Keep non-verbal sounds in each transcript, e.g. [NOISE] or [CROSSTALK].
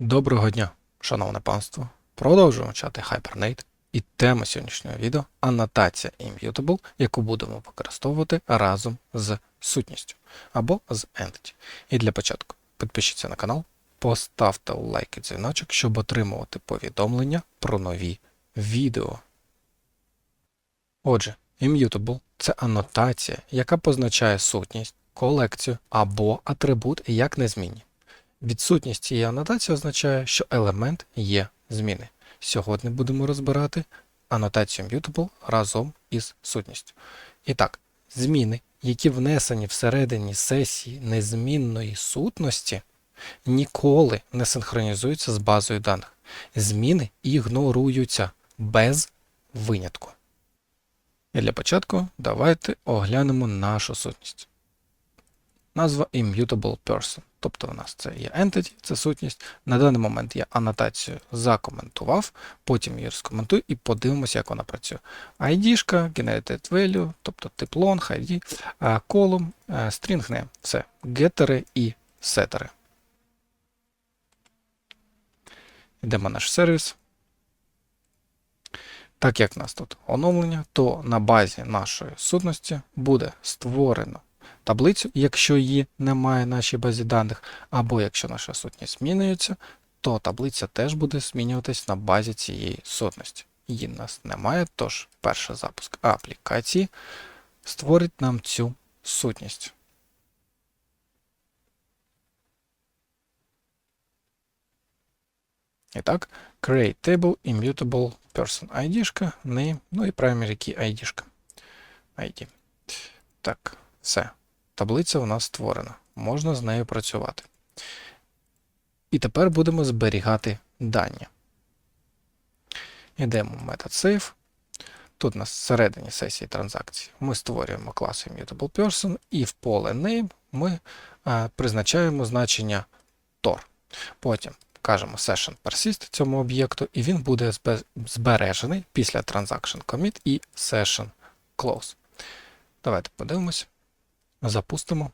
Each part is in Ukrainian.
Доброго дня, шановне панство. Продовжуємо чати Hibernate. І тема сьогоднішнього відео анотація Immutable, яку будемо використовувати разом з сутністю або з Entity. І для початку підпишіться на канал, поставте лайк і дзвіночок, щоб отримувати повідомлення про нові відео. Отже, Immutable – це анотація, яка позначає сутність, колекцію або атрибут як незмінні. Відсутність цієї анотації означає, що елемент є зміни. Сьогодні будемо розбирати анотацію Mutable разом із сутністю. І так, зміни, які внесені всередині сесії незмінної сутності, ніколи не синхронізуються з базою даних. Зміни ігноруються без винятку. І для початку давайте оглянемо нашу сутність. Назва Immutable Person. Тобто у нас це є entity, це сутність. На даний момент я анотацію закоментував, потім її розкоментую і подивимося, як вона працює. ID, generated value, тобто тип long, ID, column, string name. Все. Гетери і сетери. Йдемо в наш сервіс. Так як в нас тут оновлення, то на базі нашої сутності буде створено таблицю, якщо її немає в нашій базі даних, або якщо наша сутність змінюється, то таблиця теж буде змінюватись на базі цієї сутності. Її в нас немає, тож перший запуск аплікації створить нам цю сутність. І так, create table immutable person ID, name, ну і primary key ID. ID. Так, все. Таблиця у нас створена. Можна з нею працювати. І тепер будемо зберігати дані. Йдемо в метод. Тут у нас всередині сесії транзакції ми створюємо клас Immutable Person і в поле Name ми а, призначаємо значення Tor. Потім кажемо Session Persist цьому об'єкту, і він буде збережений після Transaction Commit і Session Close. Давайте подивимось. Запустимо.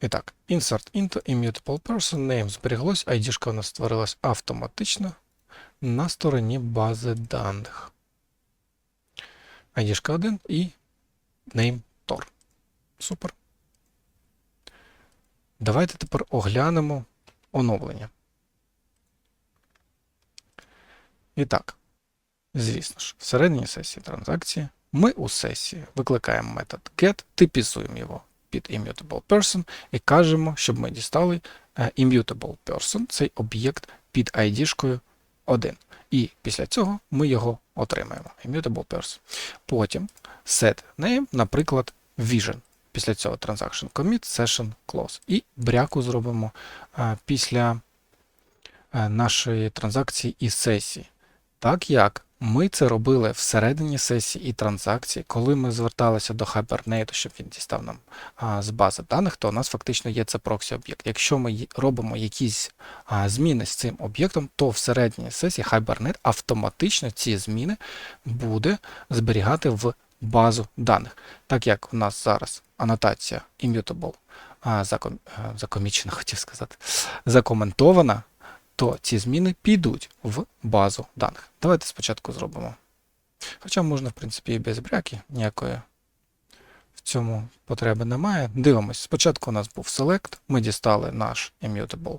І так, insert into immutable person name зберіглось, ID у нас створилась автоматично на стороні бази даних. ID 1 і name Tor. Супер. Давайте тепер оглянемо оновлення. І так, звісно ж, всередині сесії транзакції ми у сесії викликаємо метод get, типізуємо його під immutable person і кажемо, щоб ми дістали е, immutable person, цей об'єкт під ID-шкою 1. І після цього ми його отримаємо. Immutable. Потім set name, наприклад, vision. Після цього transaction commit, session close. І бряку зробимо е, після е, нашої транзакції і сесії. Так як ми це робили всередині сесії і транзакції, коли ми зверталися до Hibernate, щоб він дістав нам а, з бази даних, то у нас фактично є це проксі об'єкт. Якщо ми робимо якісь а, зміни з цим об'єктом, то всередині сесії Hibernate автоматично ці зміни буде зберігати в базу даних. Так як у нас зараз анотація immutable а, закомічена, [LAUGHS] хотів сказати, закоментована, то ці зміни підуть в базу даних. Давайте спочатку зробимо. Хоча можна, в принципі, і без бряки, ніякої в цьому потреби немає. Дивимось. Спочатку у нас був select, ми дістали наш immutable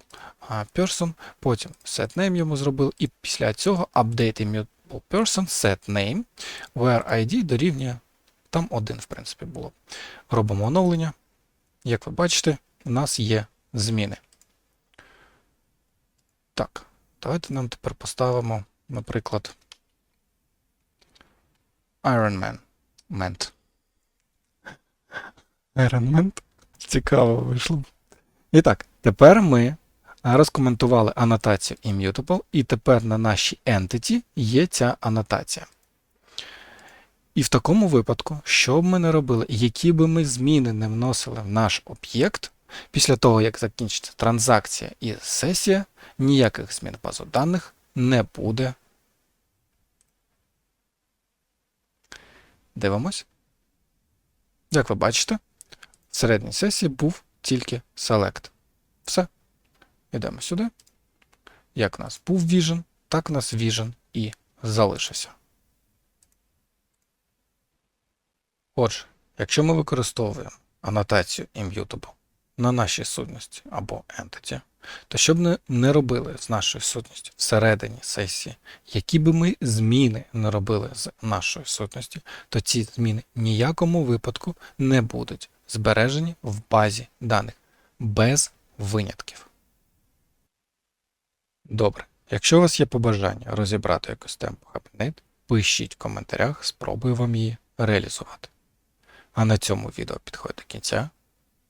person, потім set name йому зробили, і після цього update immutable person, set name, where ID дорівнює там один, в принципі, було. Робимо оновлення. Як ви бачите, у нас є зміни. Так, давайте нам тепер поставимо, наприклад, Iron Man. Mент. Iron Man. Цікаво вийшло. І так, тепер ми розкоментували анотацію Immutable, і тепер на нашій entity є ця анотація. І в такому випадку, що б ми не робили, які би ми зміни не вносили в наш об'єкт, після того, як закінчиться транзакція і сесія, ніяких змін базу даних не буде. Дивимось. Як ви бачите, в середній сесії був тільки select. Все. Йдемо сюди. Як у нас був Vision, так у нас Vision і залишився. Отже, якщо ми використовуємо анотацію immutable на нашій сутності або entity, то щоб ми не робили з нашої сутності всередині сесії, які би ми зміни не робили з нашої сутності, то ці зміни ніякому випадку не будуть збережені в базі даних без винятків. Добре. Якщо у вас є побажання розібрати якусь тему Hapnet, пишіть в коментарях, спробую вам її реалізувати. А на цьому відео підходить до кінця.